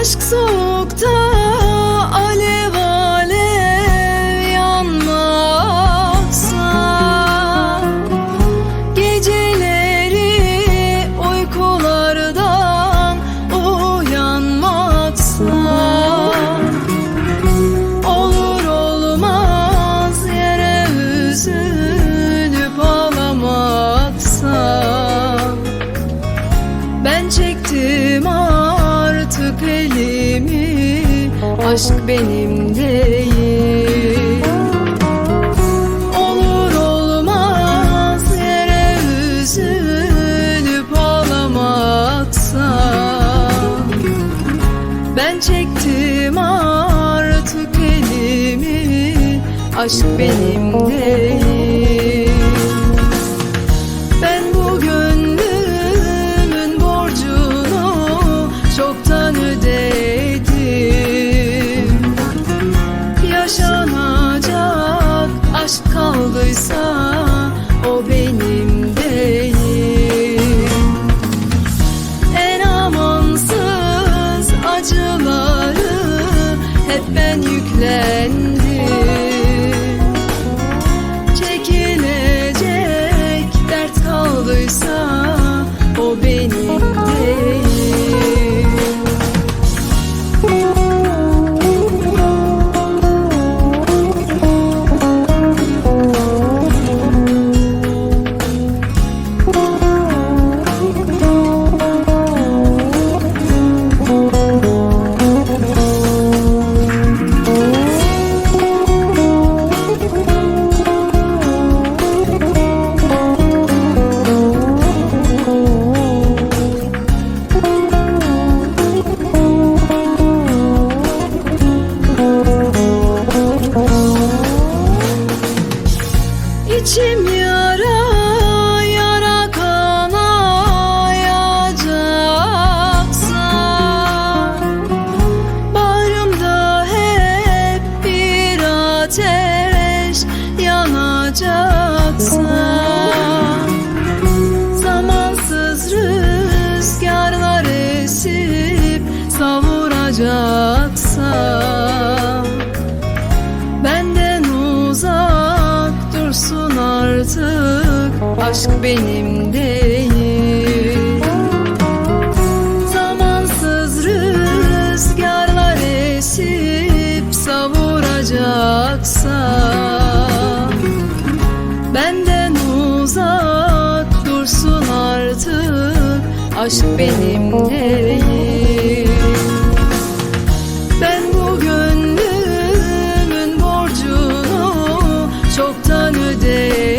Aşk soğukta alev alev yanmazsa. Geceleri uykulardan uyanmaksa Olur olmaz yere üzülüp ağlamaksa Ben çektim ağlamaksa artık elimi Aşk benim değil. Olur olmaz yere üzülüp ağlamaksa Ben çektim artık elimi Aşk benim değil. duysa savuracaksa Benden uzak dursun artık Aşk benim değil. Zamansız rüzgarlar esip savuracaksa Benden uzak dursun artık Aşk benim değil today